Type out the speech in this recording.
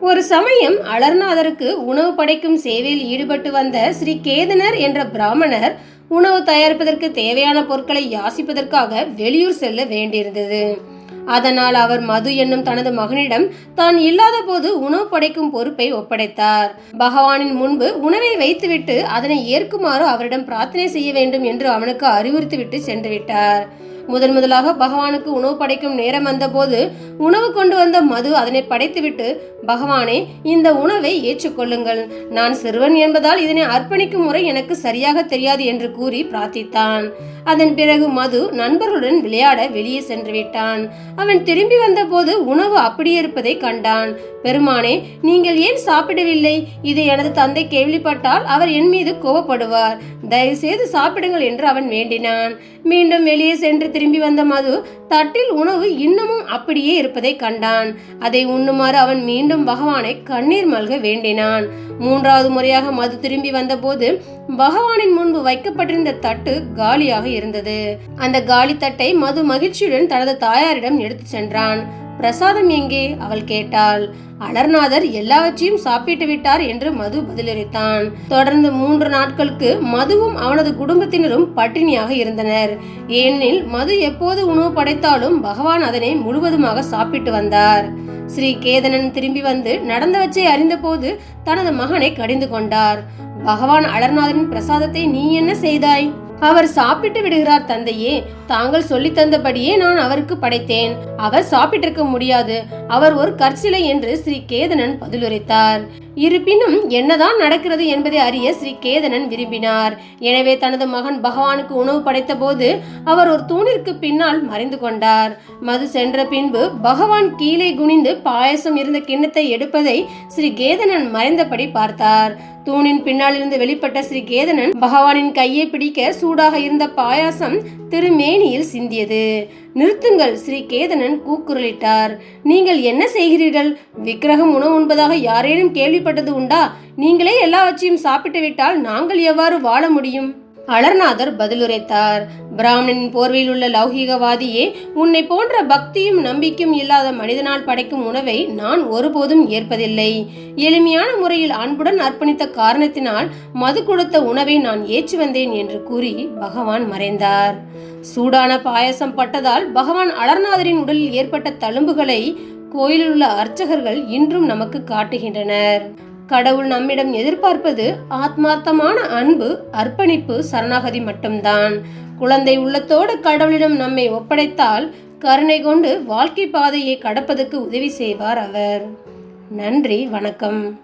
ஒரு சமயம் அலர்நாதருக்கு உணவு படைக்கும் சேவையில் ஈடுபட்டு வந்த ஸ்ரீ கேதனர் என்ற பிராமணர் உணவு தயாரிப்பதற்கு தேவையான பொருட்களை யாசிப்பதற்காக வெளியூர் செல்ல வேண்டியிருந்தது. அதனால் அவர் மது என்னும் தனது மகனிடம் தான் இல்லாத போது உணவு படைக்கும் பொறுப்பை ஒப்படைத்தார். பகவானின் முன்பு உணவை வைத்துவிட்டு அதனை ஏற்குமாறு அவரிடம் பிரார்த்தனை செய்ய வேண்டும் என்று அவனுக்கு அறிவுறுத்திவிட்டு சென்று விட்டார் முதன் முதலாக பகவானுக்கு உணவு படைக்கும் நேரம் வந்தபோது உணவு கொண்டு வந்த மது அதனை படைத்துவிட்டு பகவானே இந்த உணவை ஏற்றுக்கொள்ளுங்கள். நான் சிறுவன் என்பதால் இதனை அர்ப்பணிக்கும் முறை எனக்கு சரியாக தெரியாது என்று கூறி பிரார்த்தித்தான். அதன் பிறகு மது நண்பர்களுடன் விளையாட வெளியே சென்று விட்டான். அவன் திரும்பி வந்தபோது உணவு அப்படியே இருப்பதை கண்டான். பெருமானே நீங்கள் ஏன் சாப்பிடவில்லை? இதை எனது தந்தை கேள்விப்பட்டால் அவர் என் மீது கோபப்படுவார். தயவு செய்து சாப்பிடுங்கள் என்று அவன் வேண்டினான். மீண்டும் வெளியே சென்று திரும்பி வந்த மது தட்டில் உணவு இன்னமும் அப்படியே இருப்பதை கண்டான். அதை உண்ணுமாறு அவன் மீண்டும் பகவானை கண்ணீர் மல்க வேண்டினான். மூன்றாவது முறையாக மது திரும்பி வந்தபோது பகவானின் முன்பு வைக்கப்பட்டிருந்த தட்டு காலியாக இருந்தது. அந்த காலி தட்டை மது மகிழ்ச்சியுடன் தனது தாயாரிடம் எடுத்து சென்றான். பிரசாதம் எங்கே? அவள் கேட்டாள். அலர்நாதர் எல்லாவற்றையும் சாப்பிட்டு விட்டார் என்று மது பதிலளித்தான். தொடர்ந்து மூன்று நாட்களுக்கு மதுவும் அவனது குடும்பத்தினரும் பட்டினியாக இருந்தனர். ஏனெனில் மது எப்போது உணவு படைத்தாலும் பகவான் அதனை முழுவதுமாக சாப்பிட்டு வந்தார். ஸ்ரீ கேதனன் திரும்பி வந்து நடந்தவற்றை அறிந்தபோது தனது மகனை கடிந்து கொண்டார். பகவான் அலர்நாதரின் பிரசாதத்தை நீ என்ன செய்தாய்? அவர் சாப்பிட்டு விடுகிறார் தந்தையே தாங்கள் சொல்லி தந்தபடியே நான் அவருக்கு படைத்தேன். அவர் சாப்பிட்டிருக்க முடியாது. அவர் ஒரு கற்சிலை என்று ஸ்ரீ கேதனன் பதிலுரைத்தார். இருப்பினும் என்னதான் நடக்கிறது என்பதை அறிய ஸ்ரீ கேதனன் விரும்பினார். எனவே தனது மகன் பகவானுக்கு உணவு படைத்த போது அவர் ஒரு தூணிற்கு பின்னால் மறைந்து கொண்டார். மது சென்ற பின்பு பகவான் கீழே குனிந்து பாயசம் இருந்த கிண்ணத்தை எடுப்பதை ஸ்ரீ கேதனன் மறைந்தபடி பார்த்தார். தூணின் பின்னாலிருந்து வெளிப்பட்ட ஸ்ரீ கேதனன் பகவானின் கையை பிடிக்க சூடாக இருந்த பாயாசம் திருமேனியில் சிந்தியது. நிறுத்துங்கள் ஸ்ரீ கேதனன் கூக்குரலிட்டார். நீங்கள் என்ன செய்கிறீர்கள்? விக்கிரகம் உணவு உண்பதாக யாரேனும் கேள்விப்பட்டது உண்டா? நீங்களே எல்லாவற்றையும் சாப்பிட்டு விட்டால் நாங்கள் எவ்வாறு வாழ முடியும்? அலர்நாதர் பதிலுரைத்தார். பிராமணனின் போர்வையில் உள்ள லௌகீகவாதியே உன்னை போன்ற பக்தியும் நம்பிக்கையும் இல்லாத மனிதனால் படைக்கும் உணவை நான் ஒருபோதும் ஏற்பதில்லை. எளிமையான முறையில் அன்புடன் அர்ப்பணித்த காரணத்தினால் மது கொடுத்த உணவை நான் ஏற்றி வந்தேன் என்று கூறி பகவான் மறைந்தார். சூடான பாயசம் பட்டதால் பகவான் அலர்நாதரின் உடலில் ஏற்பட்ட தழும்புகளை கோயிலில் உள்ள அர்ச்சகர்கள் இன்றும் நமக்கு காட்டுகின்றனர். கடவுள் நம்மிடம் எதிர்பார்ப்பது ஆத்மார்த்தமான அன்பு அர்ப்பணிப்பு சரணாகதி மட்டும்தான். குழந்தை உள்ளத்தோடு கடவுளிடம் நம்மை ஒப்படைத்தால் கருணை கொண்டு வாழ்க்கை பாதையை கடப்பதற்கு உதவி செய்வார் அவர். நன்றி வணக்கம்.